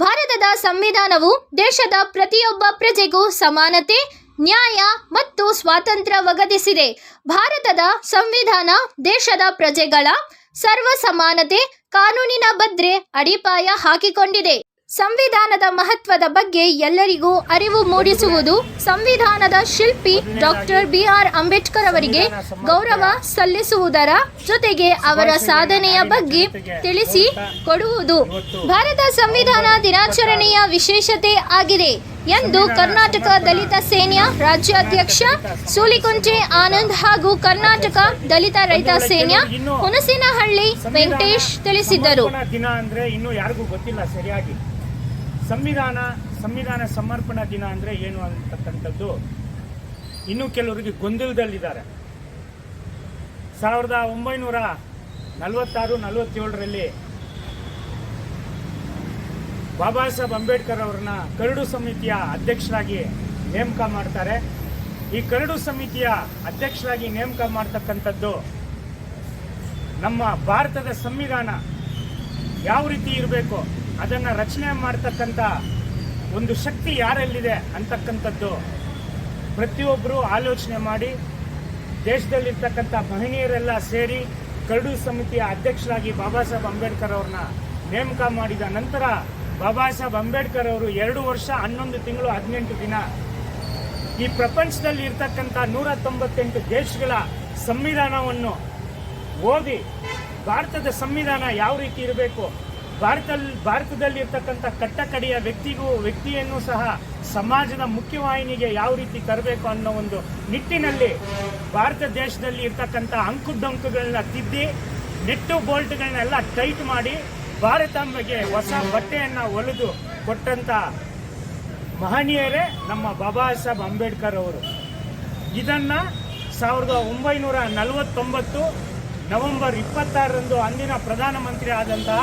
ಭಾರತದ ಸಂವಿಧಾನವು ದೇಶದ ಪ್ರತಿಯೊಬ್ಬ ಪ್ರಜೆಗೂ ಸಮಾನತೆ, ನ್ಯಾಯ ಮತ್ತು ಸ್ವಾತಂತ್ರ್ಯ ಒದಗಿಸಿದೆ ಭಾರತದ ಸಂವಿಧಾನ ದೇಶದ ಪ್ರಜೆಗಳ ಸರ್ವ ಸಮಾನತೆ ಕಾನೂನಿನ ಭದ್ರೆ ಅಡಿಪಾಯ ಹಾಕಿಕೊಂಡಿದೆ. ಸಂವಿಧಾನದ ಮಹತ್ವದ ಬಗ್ಗೆ ಎಲ್ಲರಿಗೂ ಅರಿವು ಮೂಡಿಸುವುದು ಸಂವಿಧಾನದ ಶಿಲ್ಪಿ ಡಾಕ್ಟರ್ ಬಿ ಆರ್ ಅಂಬೇಡ್ಕರ್ ಅವರಿಗೆ ಗೌರವ ಸಲ್ಲಿಸುವುದರ ಜೊತೆಗೆ ಅವರ ಸಾಧನೆಯ ಬಗ್ಗೆ ತಿಳಿಸಿ ಕೊಡುವುದು. ಭಾರತ ಸಂವಿಧಾನ ದಿನಾಚರಣೆಯ ವಿಶೇಷತೆ ಆಗಿದೆ ಎಂದು ಕರ್ನಾಟಕ ದಲಿತ ಸೇನೆಯ ರಾಜ್ಯಾಧ್ಯಕ್ಷ ಸೂಲಿಕುಂಟೆ ಆನಂದ್ ಹಾಗೂ ಕರ್ನಾಟಕ ದಲಿತ ರೈತ ಸೇನೆಯ ಹುಣಸಿನಹಳ್ಳಿ ವೆಂಕಟೇಶ್ ತಿಳಿಸಿದ್ದರು. ಸಂವಿಧಾನ ಸಂವಿಧಾನ ಸಮರ್ಪಣಾ ದಿನ ಅಂದರೆ ಏನು ಅಂತಕ್ಕಂಥದ್ದು? ಇನ್ನೂ ಕೆಲವರಿಗೆ ಗೊಂದಲದಲ್ಲಿದ್ದಾರೆ. ಸಾವಿರದ ಒಂಬೈನೂರ ನಲವತ್ತಾರು, ನಲವತ್ತೇಳರಲ್ಲಿ ಬಾಬಾ ಸಾಹೇಬ್ ಅಂಬೇಡ್ಕರ್ ಅವ್ರನ್ನ ಕರಡು ಸಮಿತಿಯ ಅಧ್ಯಕ್ಷರಾಗಿ ನೇಮಕ ಮಾಡ್ತಾರೆ. ಈ ಕರಡು ಸಮಿತಿಯ ಅಧ್ಯಕ್ಷರಾಗಿ ನೇಮಕ ಮಾಡ್ತಕ್ಕಂಥದ್ದು ನಮ್ಮ ಭಾರತದ ಸಂವಿಧಾನ. ಯಾವ ರೀತಿ ಇರಬೇಕು? ಅದನ್ನು ರಚನೆ ಮಾಡ್ತಕ್ಕಂಥ ಒಂದು ಶಕ್ತಿ ಯಾರಲ್ಲಿದೆ ಅಂತಕ್ಕಂಥದ್ದು ಪ್ರತಿಯೊಬ್ಬರು ಆಲೋಚನೆ ಮಾಡಿ ದೇಶದಲ್ಲಿರ್ತಕ್ಕಂಥ ಮಹನೀಯರೆಲ್ಲ ಸೇರಿ ಕರಡು ಸಮಿತಿಯ ಅಧ್ಯಕ್ಷರಾಗಿ ಬಾಬಾ ಸಾಹೇಬ್ ಅಂಬೇಡ್ಕರ್ ಅವ್ರನ್ನ ನೇಮಕ ಮಾಡಿದ ನಂತರ ಬಾಬಾ ಸಾಹೇಬ್ ಅಂಬೇಡ್ಕರ್ ಅವರು ಎರಡು ವರ್ಷ ಹನ್ನೊಂದು ತಿಂಗಳು ಹದಿನೆಂಟು ದಿನ ಈ ಪ್ರಪಂಚದಲ್ಲಿ ಇರ್ತಕ್ಕಂಥ ನೂರ ತೊಂಬತ್ತೆಂಟು ದೇಶಗಳ ಸಂವಿಧಾನವನ್ನು ಓದಿ ಭಾರತದ ಸಂವಿಧಾನ ಯಾವ ರೀತಿ ಇರಬೇಕು ಭಾರತದಲ್ಲಿ ಭಾರತದಲ್ಲಿ ಇರ್ತಕ್ಕಂಥ ಕಟ್ಟಕಡೆಯ ವ್ಯಕ್ತಿಗೂ, ವ್ಯಕ್ತಿಯನ್ನು ಸಹ ಸಮಾಜದ ಮುಖ್ಯವಾಹಿನಿಗೆ ಯಾವ ರೀತಿ ತರಬೇಕು ಅನ್ನೋ ಒಂದು ನಿಟ್ಟಿನಲ್ಲಿ ಭಾರತ ದೇಶದಲ್ಲಿ ಇರ್ತಕ್ಕಂಥ ಅಂಕುಡೊಂಕುಗಳನ್ನ ತಿದ್ದಿ, ನೆಟ್ಟು ಬೋಲ್ಟ್ಗಳನ್ನೆಲ್ಲ ಟೈಟ್ ಮಾಡಿ ಭಾರತಾಂಬೆಗೆ ಹೊಸ ಬಟ್ಟೆಯನ್ನು ಒಲಿದು ಕೊಟ್ಟಂತ ಮಹನೀಯರೇ ನಮ್ಮ ಬಾಬಾ ಸಾಹೇಬ್ ಅಂಬೇಡ್ಕರ್ ಅವರು. ಇದನ್ನ ಸಾವಿರದ ಒಂಬೈನೂರ ನಲವತ್ತೊಂಬತ್ತು ನವೆಂಬರ್ ಇಪ್ಪತ್ತಾರರಂದು ಅಂದಿನ ಪ್ರಧಾನಮಂತ್ರಿ ಆದಂತಹ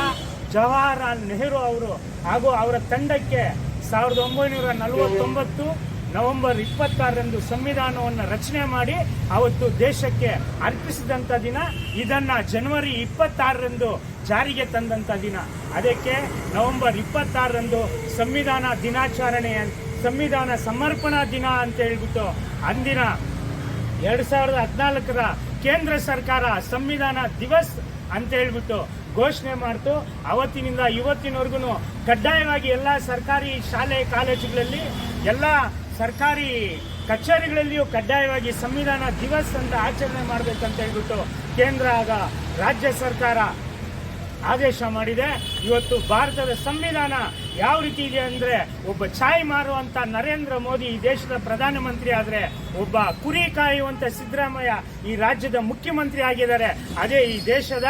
ಜವಾಹರ್ಲಾಲ್ ನೆಹರು ಅವರು ಹಾಗೂ ಅವರ ತಂಡಕ್ಕೆ ಸಾವಿರದ ಒಂಬೈನೂರ ನಲವತ್ತೊಂಬತ್ತು ನವೆಂಬರ್ ಇಪ್ಪತ್ತಾರರಂದು ಸಂವಿಧಾನವನ್ನು ರಚನೆ ಮಾಡಿ ಅವತ್ತು ದೇಶಕ್ಕೆ ಅರ್ಪಿಸಿದಂಥ ದಿನ, ಇದನ್ನು ಜನವರಿ ಇಪ್ಪತ್ತಾರರಂದು ಜಾರಿಗೆ ತಂದಂಥ ದಿನ. ಅದಕ್ಕೆ ನವೆಂಬರ್ ಇಪ್ಪತ್ತಾರರಂದು ಸಂವಿಧಾನ ದಿನಾಚರಣೆ, ಸಂವಿಧಾನ ಸಮರ್ಪಣಾ ದಿನ ಅಂತ ಹೇಳ್ಬಿಟ್ಟು ಅಂದಿನ ಎರಡು ಸಾವಿರದ ಹದಿನಾಲ್ಕರ ಕೇಂದ್ರ ಸರ್ಕಾರ ಸಂವಿಧಾನ ದಿವಸ್ ಅಂತ ಹೇಳ್ಬಿಟ್ಟು ಘೋಷಣೆ ಮಾಡ್ತು. ಅವತ್ತಿನಿಂದ ಇವತ್ತಿನವರೆಗೂ ಕಡ್ಡಾಯವಾಗಿ ಎಲ್ಲ ಸರ್ಕಾರಿ ಶಾಲೆ, ಕಾಲೇಜುಗಳಲ್ಲಿ ಎಲ್ಲ ಸರ್ಕಾರಿ ಕಚೇರಿಗಳಲ್ಲಿಯೂ ಕಡ್ಡಾಯವಾಗಿ ಸಂವಿಧಾನ ದಿವಸ್ ಅಂತ ಆಚರಣೆ ಮಾಡಬೇಕಂತ ಹೇಳ್ಬಿಟ್ಟು ಕೇಂದ್ರ ಆಗ ರಾಜ್ಯ ಸರ್ಕಾರ ಆದೇಶ ಮಾಡಿದೆ. ಇವತ್ತು ಭಾರತದ ಸಂವಿಧಾನ ಯಾವ ರೀತಿ ಇದೆ ಅಂದ್ರೆ ಒಬ್ಬ ಚಾಯ್ ಮಾರುವಂಥ ನರೇಂದ್ರ ಮೋದಿ ಈ ದೇಶದ ಪ್ರಧಾನಮಂತ್ರಿ ಆದರೆ ಒಬ್ಬ ಕುರಿ ಕಾಯುವಂಥ ಸಿದ್ದರಾಮಯ್ಯ ಈ ರಾಜ್ಯದ ಮುಖ್ಯಮಂತ್ರಿ ಆಗಿದ್ದಾರೆ. ಅದೇ ಈ ದೇಶದ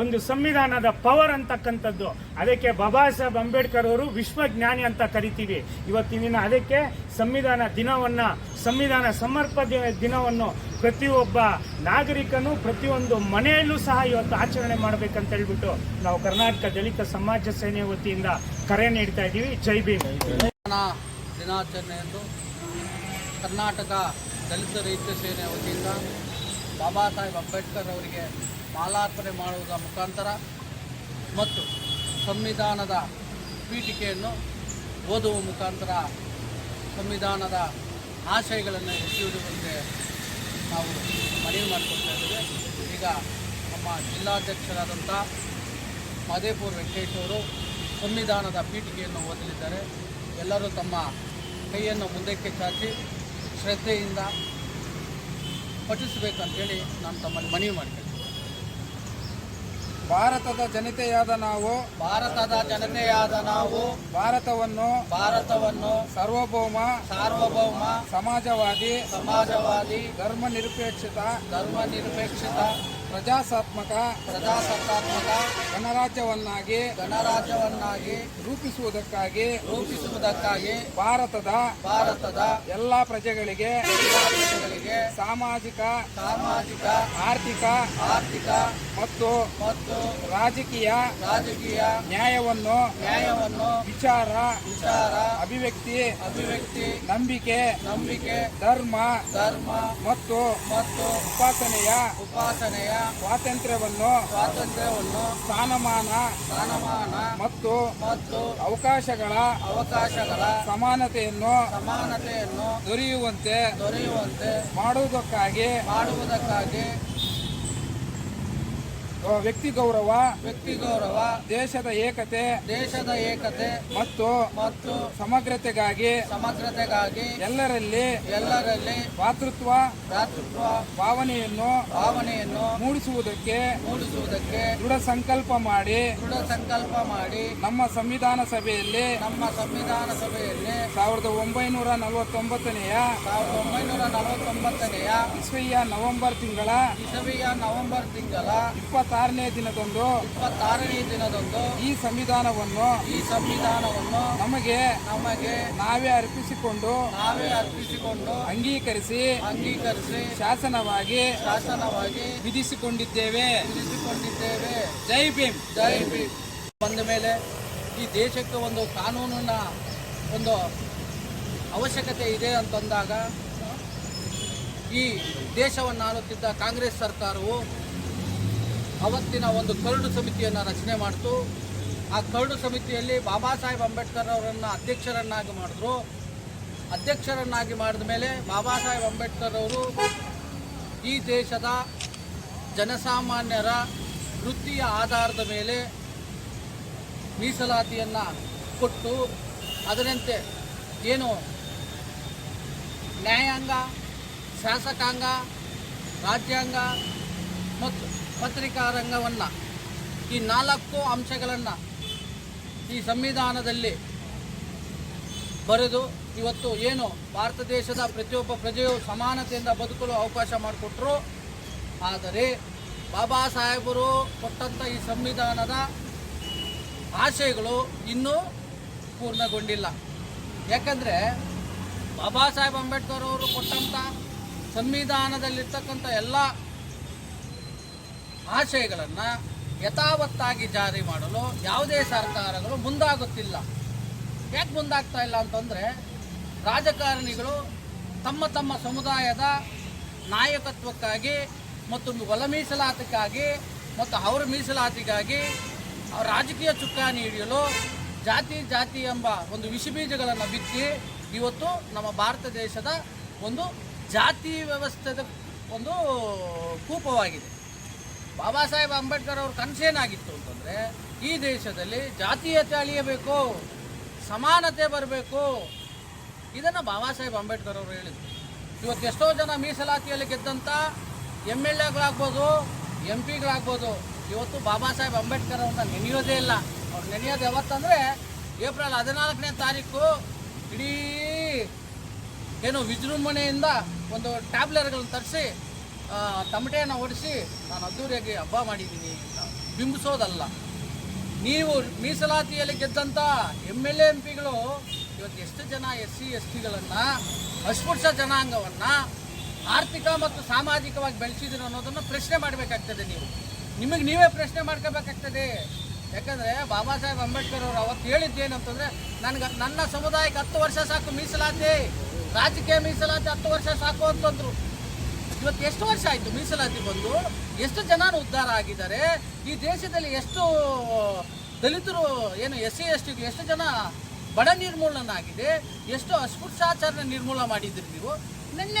ಒಂದು ಸಂವಿಧಾನದ ಪವರ್ ಅಂತಕ್ಕಂಥದ್ದು. ಅದಕ್ಕೆ ಬಾಬಾ ಸಾಹೇಬ್ ಅಂಬೇಡ್ಕರ್ ಅವರು ವಿಶ್ವಜ್ಞಾನಿ ಅಂತ ಕರಿತೀವಿ. ಇವತ್ತಿನ ದಿನ ಅದಕ್ಕೆ ಸಂವಿಧಾನ ದಿನವನ್ನು, ಸಂವಿಧಾನ ಸಮರ್ಪಣೆ ದಿನವನ್ನು ಪ್ರತಿಯೊಬ್ಬ ನಾಗರಿಕನು ಪ್ರತಿಯೊಂದು ಮನೆಯಲ್ಲೂ ಸಹ ಇವತ್ತು ಆಚರಣೆ ಮಾಡಬೇಕಂತ ಹೇಳ್ಬಿಟ್ಟು ನಾವು ಕರ್ನಾಟಕ ದಲಿತ ಸಮಾಜ ಸೇನೆ ವತಿಯಿಂದ ಕರೆ ನೀಡ್ತಾ ಇದ್ದೀವಿ. ಜೈ ಭೀಮ್. ದಿನಾಚರಣೆಯಂದು ಕರ್ನಾಟಕ ದಲಿತ ರೈತ ಸೇನೆ ವತಿಯಿಂದ ಬಾಬಾ ಸಾಹೇಬ್ ಅಂಬೇಡ್ಕರ್ ಅವರಿಗೆ ಮಾಲಾರ್ಪಣೆ ಮಾಡುವುದರ ಮುಖಾಂತರ ಮತ್ತು ಸಂವಿಧಾನದ ಪೀಠಿಕೆಯನ್ನು ಓದುವ ಮುಖಾಂತರ ಸಂವಿಧಾನದ ಆಶಯಗಳನ್ನು ಎತ್ತಿಡುವಂತೆ ನಾವು ಮನವಿ ಮಾಡಿಕೊಡ್ತಾ ಇದ್ದೇವೆ. ಈಗ ನಮ್ಮ ಜಿಲ್ಲಾಧ್ಯಕ್ಷರಾದಂಥ ಮಾದೇಪುರ್ ವೆಂಕಟೇಶ್ ಅವರು ಸಂವಿಧಾನದ ಪೀಠಿಕೆಯನ್ನು ಓದಲಿದ್ದಾರೆ. ಎಲ್ಲರೂ ತಮ್ಮ ಕೈಯನ್ನು ಮುಂದಕ್ಕೆ ಚಾಚಿ ಶ್ರದ್ಧೆಯಿಂದ ಪಠಿಸಬೇಕಂತೇಳಿ ನಾನು ತಮ್ಮಲ್ಲಿ ಮನವಿ ಮಾಡ್ತೇನೆ. ಭಾರತದ ಜನತೆಯಾದ ನಾವು ಭಾರತದ ಜನತೆಯಾದ ನಾವು ಭಾರತವನ್ನು ಭಾರತವನ್ನು ಸಾರ್ವಭೌಮ ಸಾರ್ವಭೌಮ ಸಮಾಜವಾದಿ ಸಮಾಜವಾದಿ ಧರ್ಮ ನಿರಪೇಕ್ಷಿತ ಧರ್ಮ ನಿರಪೇಕ್ಷಿತ ಪ್ರಜಾಸತ್ತಾತ್ಮಕ ಪ್ರಜಾಸತ್ತಾತ್ಮಕ ಗಣರಾಜ್ಯವನ್ನಾಗಿ ಗಣರಾಜ್ಯವನ್ನಾಗಿ ರೂಪಿಸುವುದಕ್ಕಾಗಿ ರೂಪಿಸುವುದಕ್ಕಾಗಿ ಭಾರತದ ಭಾರತದ ಎಲ್ಲ ಪ್ರಜೆಗಳಿಗೆ ಪ್ರಜೆಗಳಿಗೆ ಸಾಮಾಜಿಕ ಸಾಮಾಜಿಕ, ಆರ್ಥಿಕ ಆರ್ಥಿಕ ಮತ್ತು ಮತ್ತು ರಾಜಕೀಯ ರಾಜಕೀಯ ನ್ಯಾಯವನ್ನು ನ್ಯಾಯವನ್ನು ವಿಚಾರ ವಿಚಾರ ಅಭಿವ್ಯಕ್ತಿ ಅಭಿವ್ಯಕ್ತಿ ನಂಬಿಕೆ ನಂಬಿಕೆ ಧರ್ಮ ಧರ್ಮ ಮತ್ತು ಮತ್ತು ಉಪಾಸನೆಯ ಉಪಾಸನೆಯ ಸ್ವಾತಂತ್ರ್ಯವನ್ನು ಸ್ವಾತಂತ್ರ್ಯವನ್ನು ಸ್ಥಾನಮಾನ ಸ್ಥಾನಮಾನ ಮತ್ತು ಮತ್ತು ಅವಕಾಶಗಳ ಅವಕಾಶಗಳ ಸಮಾನತೆಯನ್ನು ಸಮಾನತೆಯನ್ನು ದೊರೆಯುವಂತೆ ದೊರೆಯುವಂತೆ ಮಾಡುವುದಕ್ಕಾಗಿ ಮಾಡುವುದಕ್ಕಾಗಿ ವ್ಯಕ್ತಿ ಗೌರವ ವ್ಯಕ್ತಿ ಗೌರವ ದೇಶದ ಏಕತೆ ದೇಶದ ಏಕತೆ ಮತ್ತು ಮತ್ತು ಸಮಗ್ರತೆಗಾಗಿ ಸಮಗ್ರತೆಗಾಗಿ ಎಲ್ಲರಲ್ಲಿ ಎಲ್ಲರಲ್ಲಿ ಭಾತೃತ್ವ ಭ್ರಾತೃತ್ವ ಭಾವನೆಯನ್ನು ಭಾವನೆಯನ್ನು ಮೂಡಿಸುವುದಕ್ಕೆ ಮೂಡಿಸುವುದಕ್ಕೆ ದೃಢ ಸಂಕಲ್ಪ ಮಾಡಿ ದೃಢ ಸಂಕಲ್ಪ ಮಾಡಿ ನಮ್ಮ ಸಂವಿಧಾನ ಸಭೆಯಲ್ಲಿ ನಮ್ಮ ಸಂವಿಧಾನ ಸಭೆಯಲ್ಲಿ ಸಾವಿರದ ಒಂಬೈನೂರ ನಲವತ್ತೊಂಬತ್ತನೆಯ ಸಾವಿರದ ಒಂಬೈನೂರ ನಲವತ್ತೊಂಬತ್ತನೆಯ ಇಸವಿಯ ನವೆಂಬರ್ ತಿಂಗಳ ಇಸವಿಯ ನವೆಂಬರ್ ತಿಂಗಳ ಇಪ್ಪತ್ತಾರನೇ ದಿನದಂದು ಇಪ್ಪತ್ತಾರನೇ ದಿನದಂದು ಈ ಸಂವಿಧಾನವನ್ನು ಈ ಸಂವಿಧಾನವನ್ನು ನಮಗೆ ನಮಗೆ ನಾವೇ ಅರ್ಪಿಸಿಕೊಂಡು ನಾವೇ ಅರ್ಪಿಸಿಕೊಂಡು ಅಂಗೀಕರಿಸಿ ಅಂಗೀಕರಿಸಿ ಶಾಸನವಾಗಿ ಶಾಸನವಾಗಿ ವಿಧಿಸಿಕೊಂಡಿದ್ದೇವೆ. ವಿಧಿಸಿಕೊಂಡಿದ್ದೇವೆ. ಜೈ ಭೀಮ್. ಜೈ ಭೀಮ್. ಬಂದ ಮೇಲೆ ಈ ದೇಶಕ್ಕೆ ಒಂದು ಕಾನೂನಿನ ಒಂದು ಅವಶ್ಯಕತೆ ಇದೆ ಅಂತಂದಾಗ ಈ ದೇಶವನ್ನು ಆಳುತ್ತಿದ್ದ ಕಾಂಗ್ರೆಸ್ ಸರ್ಕಾರವು ಅವತ್ತಿನ ಒಂದು ಕರಡು ಸಮಿತಿಯನ್ನು ರಚನೆ ಮಾಡಿತು. ಆ ಕರಡು ಸಮಿತಿಯಲ್ಲಿ ಬಾಬಾ ಸಾಹೇಬ್ ಅಂಬೇಡ್ಕರ್ ಅವರನ್ನು ಅಧ್ಯಕ್ಷರನ್ನಾಗಿ ಮಾಡಿದ್ರು. ಅಧ್ಯಕ್ಷರನ್ನಾಗಿ ಮಾಡಿದ ಮೇಲೆ ಬಾಬಾ ಸಾಹೇಬ್ ಅಂಬೇಡ್ಕರ್ ಅವರು ಈ ದೇಶದ ಜನಸಾಮಾನ್ಯರ ವೃತ್ತಿಯ ಆಧಾರದ ಮೇಲೆ ಮೀಸಲಾತಿಯನ್ನು ಕೊಟ್ಟು ಅದರಂತೆ ಏನು ನ್ಯಾಯಾಂಗ, ಶಾಸಕಾಂಗ, ರಾಜ್ಯಾಂಗ ಮತ್ತು ಪತ್ರಿಕಾ ರಂಗವನ್ನು, ಈ ನಾಲ್ಕು ಅಂಶಗಳನ್ನು ಈ ಸಂವಿಧಾನದಲ್ಲಿ ಬರೆದು ಇವತ್ತು ಏನು ಭಾರತ ದೇಶದ ಪ್ರತಿಯೊಬ್ಬ ಪ್ರಜೆಯು ಸಮಾನತೆಯಿಂದ ಬದುಕಲು ಅವಕಾಶ ಮಾಡಿಕೊಟ್ರು. ಆದರೆ ಬಾಬಾ ಸಾಹೇಬರು ಕೊಟ್ಟಂಥ ಈ ಸಂವಿಧಾನದ ಆಶಯಗಳು ಇನ್ನೂ ಪೂರ್ಣಗೊಂಡಿಲ್ಲ. ಯಾಕಂದರೆ ಬಾಬಾ ಸಾಹೇಬ್ ಅಂಬೇಡ್ಕರ್ ಅವರು ಕೊಟ್ಟಂಥ ಸಂವಿಧಾನದಲ್ಲಿರ್ತಕ್ಕಂಥ ಎಲ್ಲ ಆಶಯಗಳನ್ನು ಯಥಾವತ್ತಾಗಿ ಜಾರಿ ಮಾಡಲು ಯಾವುದೇ ಸರ್ಕಾರಗಳು ಮುಂದಾಗುತ್ತಿಲ್ಲ. ಯಾಕೆ ಮುಂದಾಗ್ತಾ ಇಲ್ಲ ಅಂತಂದರೆ ರಾಜಕಾರಣಿಗಳು ತಮ್ಮ ತಮ್ಮ ಸಮುದಾಯದ ನಾಯಕತ್ವಕ್ಕಾಗಿ ಮತ್ತು ಒಲ ಮೀಸಲಾತಿಗಾಗಿ ಮತ್ತು ಅವರ ಮೀಸಲಾತಿಗಾಗಿ ರಾಜಕೀಯ ಚುಕ್ಕಾಣಿ ಹಿಡಿಯಲು ಜಾತಿ ಜಾತಿ ಎಂಬ ಒಂದು ವಿಷಬೀಜಗಳನ್ನು ಬಿತ್ತಿ ಇವತ್ತು ನಮ್ಮ ಭಾರತ ದೇಶದ ಒಂದು ಜಾತಿ ವ್ಯವಸ್ಥೆದ ಒಂದು ಕೂಪವಾಗಿದೆ. ಬಾಬಾ ಸಾಹೇಬ್ ಅಂಬೇಡ್ಕರ್ ಅವ್ರ ಕನಸೇನಾಗಿತ್ತು ಅಂತಂದರೆ, ಈ ದೇಶದಲ್ಲಿ ಜಾತೀಯತೆ ಅಳಿಯಬೇಕು, ಸಮಾನತೆ ಬರಬೇಕು. ಇದನ್ನು ಬಾಬಾ ಸಾಹೇಬ್ ಅಂಬೇಡ್ಕರ್ ಅವರು ಹೇಳಿದರು. ಇವತ್ತು ಎಷ್ಟೋ ಜನ ಮೀಸಲಾತಿಯಲ್ಲಿ ಗೆದ್ದಂಥ ಎಂ ಎಲ್ ಎಗಳಾಗ್ಬೋದು ಎಂ ಪಿಗಳಾಗ್ಬೋದು, ಇವತ್ತು ಬಾಬಾ ಸಾಹೇಬ್ ಅಂಬೇಡ್ಕರ್ ಅವ್ರನ್ನ ನೆನೆಯೋದೇ ಇಲ್ಲ. ಅವ್ರು ನೆನೆಯೋದು ಯಾವತ್ತಂದರೆ ಏಪ್ರಿಲ್ ಹದಿನಾಲ್ಕನೇ ತಾರೀಕು, ಇಡೀ ಏನು ವಿಜೃಂಭಣೆಯಿಂದ ಒಂದು ಟ್ಯಾಬ್ಲೆಟ್ಗಳನ್ನು ತರಿಸಿ ತಮಟೆಯನ್ನು ಹೊಡಿಸಿ ನಾನು ಅದ್ದೂರಿಯಾಗಿ ಹಬ್ಬ ಮಾಡಿದ್ದೀನಿ ಬಿಂಬಿಸೋದಲ್ಲ. ನೀವು ಮೀಸಲಾತಿಯಲ್ಲಿ ಗೆದ್ದಂಥ ಎಂ ಎಲ್ ಎಂ ಪಿಗಳು ಇವತ್ತು ಎಷ್ಟು ಜನ ಎಸ್ ಸಿ, ಎಸ್ ಟಿಗಳನ್ನು, ಅಸ್ಪೃಶ್ಯ ಜನಾಂಗವನ್ನು ಆರ್ಥಿಕ ಮತ್ತು ಸಾಮಾಜಿಕವಾಗಿ ಬೆಳೆಸಿದ್ರು ಅನ್ನೋದನ್ನು ಪ್ರಶ್ನೆ ಮಾಡಬೇಕಾಗ್ತದೆ ನೀವು. ನಿಮಗೆ ನೀವೇ ಪ್ರಶ್ನೆ ಮಾಡ್ಕೋಬೇಕಾಗ್ತದೆ. ಯಾಕಂದರೆ ಬಾಬಾ ಸಾಹೇಬ್ ಅಂಬೇಡ್ಕರ್ ಅವರು ಅವತ್ತು ಹೇಳಿದ್ದೇನಂತಂದರೆ ನನಗೆ, ನನ್ನ ಸಮುದಾಯಕ್ಕೆ ಹತ್ತು ವರ್ಷ ಸಾಕು ಮೀಸಲಾತಿ. ರಾಜಕೀಯ ಮೀಸಲಾತಿ ಹತ್ತು ವರ್ಷ ಸಾಕು ಅಂತಂದರು. ಇವತ್ತು ಎಷ್ಟು ವರ್ಷ ಆಯಿತು ಮೀಸಲಾತಿ ಬಂದು? ಎಷ್ಟು ಜನ ಉದ್ಧಾರ ಆಗಿದ್ದಾರೆ? ಈ ದೇಶದಲ್ಲಿ ಎಷ್ಟು, ದಲಿತರು, ಏನು ಎಸ್ ಸಿ ಎಸ್ ಟಿಗೆ ಎಷ್ಟು ಜನ ಬಡ ನಿರ್ಮೂಲನ ಆಗಿದೆ ಎಷ್ಟು ಅಸ್ಪೃಶ್ಯಾಚಾರ ನಿರ್ಮೂಲ ಮಾಡಿದ್ರಿ ನೀವು? ನಿನ್ನೆ